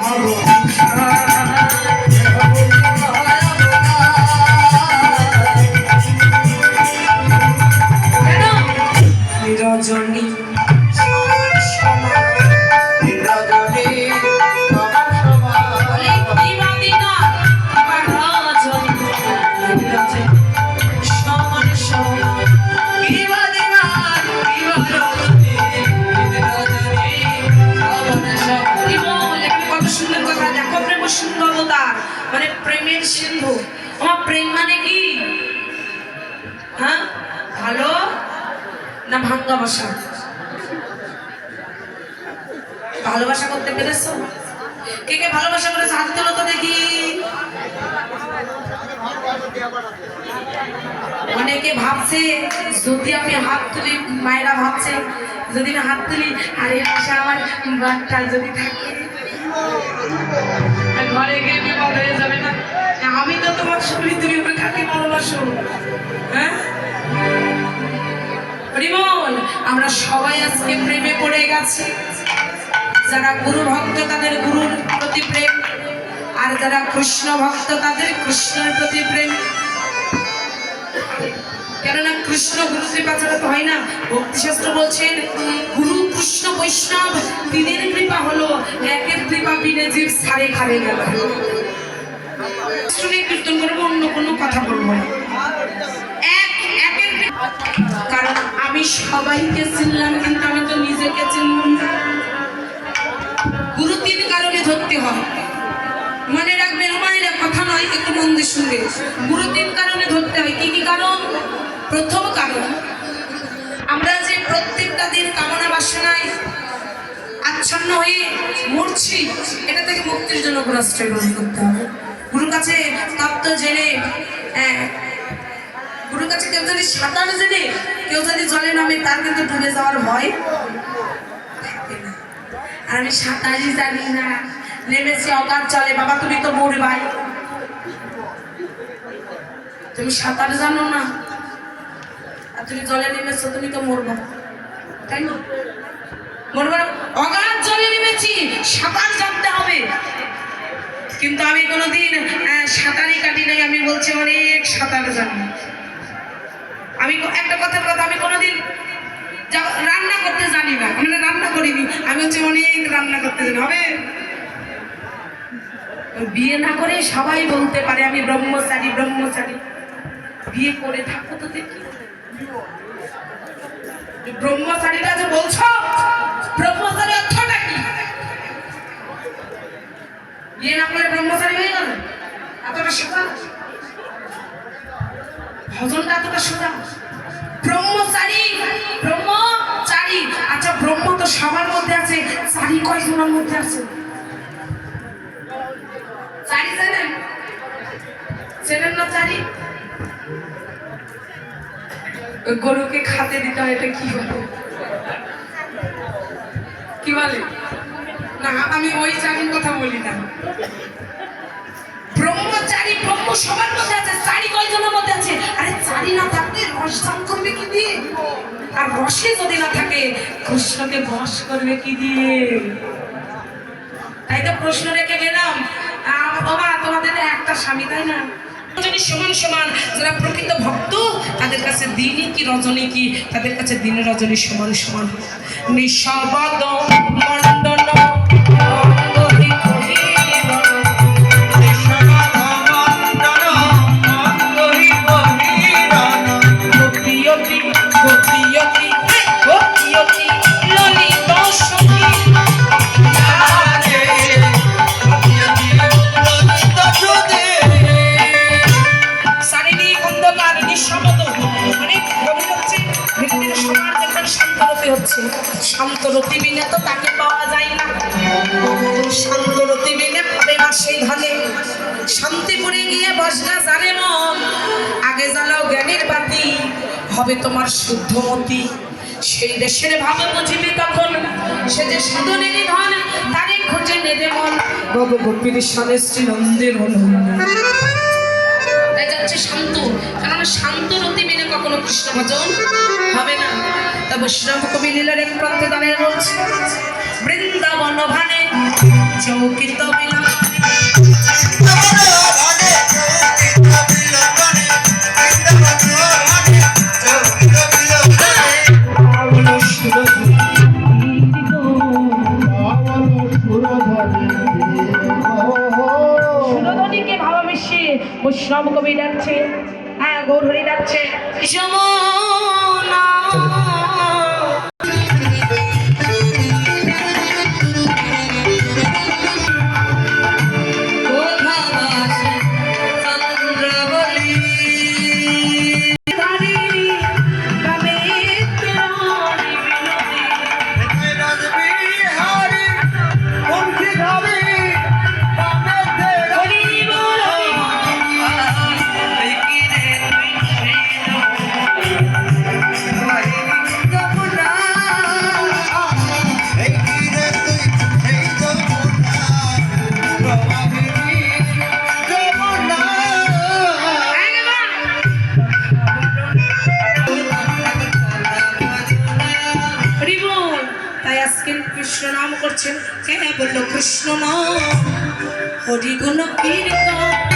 কেন হ্যাঁ? ভালো? না ভাঙ্গা বাসা? ভালোবাসা করতে পেরেছ? কে কে ভালোবাসা করেছে? হাত তোলো তো দেখি। অনেকে ভাবছে, যদি আমি হাত তুলি, মায়েরা ভাবছে, যদি না হাত তুলি, আর এই পাশে আমার বাচ্চা যদি থাকে। ঘরে গিয়ে বিপদ হয়ে যাবে না। আমি তো তোমার শরীর তুমি কাকে ভালোবাসো? হ্যাঁ? হরিবল আমরা সবাই আজকে প্রেমে পড়ে গেছি। যারা গুরু ভক্ত, তাদের গুরুর প্রতি প্রেম। আর যারা কৃষ্ণ ভক্ত, তাদের কৃষ্ণের প্রতি প্রেম। কেননা কৃষ্ণ গুরু কৃপা ছাড়া তো হয় না। ভক্তিশাস্ত্র বলছেন, গুরু কৃষ্ণ বৈষ্ণব, তিনের কৃপা হলো একের কৃপা বিনে জীব সারে খারে গেল। শুনে কীর্তন করব, অন্য কোনো কথা বলব না। এক, একের আমি সবাইকে চিনলাম, কিন্তু আমি তো নিজেকে চিনলাম গুরু তিন কারণে ধরতে হয়। মনে রাখবেন মায়েরা কথা নয়, একটু মন দিয়ে শুনবে। গুরু তিন কারণে ধরতে হয়। কি কি কারণ? প্রথম কারণ, আমরা যে প্রত্যেকটা দিন কামনা বাসনায় আচ্ছন্ন হয়ে মরছি, এটা থেকে মুক্তির জন্য গুরাশ্রয় গ্রহণ করতে হবে। গুরুর কাছে তত্ত্ব জেনে যদি সাঁতার জেনে কেউ যদি জলে নামে, তার কিন্তু ডুবে যাওয়ার ভয়। আর আমি সাঁতারই জানি না। নেমেছি অকার চলে বাবা, তুমি তো মরবাই তুমি সাঁতার জানো না। আর তুমি জলে নেমেছো, তুমি তো মরবা। তাই না? নেমেছি, সাঁতার জানতে হবে। কিন্তু আমি কোনোদিন সাঁতারই কাটি নাই। আমি বলছি, অনেক সাঁতার জানি। আমি একটা কথার কথা, আমি কোনোদিন রান্না করতে জানি না। আমি রান্না করিনি, আমি হচ্ছে অনেক রান্না করতে জানি। হবে? বিয়ে না করে সবাই বলতে পারে, আমি ব্রহ্মচারী ব্রহ্মচারী। বিয়ে করে থাকো তো দেখি। ব্রহ্মচারীরা যে বলছো, ব্রহ্মচারী অর্থটা কি? বিয়ে না করে ব্রহ্মচারী হয়ে গেল? এতটা সোজা আচ্ছা ব্রহ্ম তো মধ্যে আছে, চারি মধ্যে আছে? চেনেন? না চারি? গরুকে খাতে দিতে হয়, এটা কি বলে? কি বলে? না, আমি ওই চারির কথা বলি না। সবার মধ্যে আছে, চারি কয়জনের মধ্যে আছে? আরে চারি না থাকলে রস দান করবে কি দিয়ে? আর রসে যদি না থাকে, কৃষ্ণকে বশ করবে কি দিয়ে? তাই তো প্রশ্ন রেখে গেলাম। বাবা, তোমাদের একটা স্বামী, তাই না? যদি সমান সমান, যারা প্রকৃত ভক্ত, তাদের কাছে দিনই কি, রজনী কি? তাদের কাছে দিন রজনী সমান সমান। নিঃশব্দ শান্তিপুরে গিয়ে বসনা জানে মন? আগে জ্বালাও জ্ঞানের বাতি, হবে তোমার শুদ্ধমতি সেই দেশের ভাবে বুঝিবি তখন, সে যে সাধনেরই ধন, তারে খোঁজে নেবে মন। গোপীর সনে শ্রী নন্দের তাই যাচ্ছে শান্ত। কারণ শান্ত রতি মেনে কখনো কৃষ্ণ ভজন হবে না। তা বৈষ্ণব কবি লীলার এক প্রান্তে দাঁড়িয়ে বলছে বৃন্দাবন ভানে চৌকিত মিলনে বৈষ্ণব কবি ডাকছে হ্যাঁ গৌরী ডাকছে। যমুনা। কৃষ্ণ নাম করছেন। কে বলল কৃষ্ণ নাম হরি গুণ কীর্তন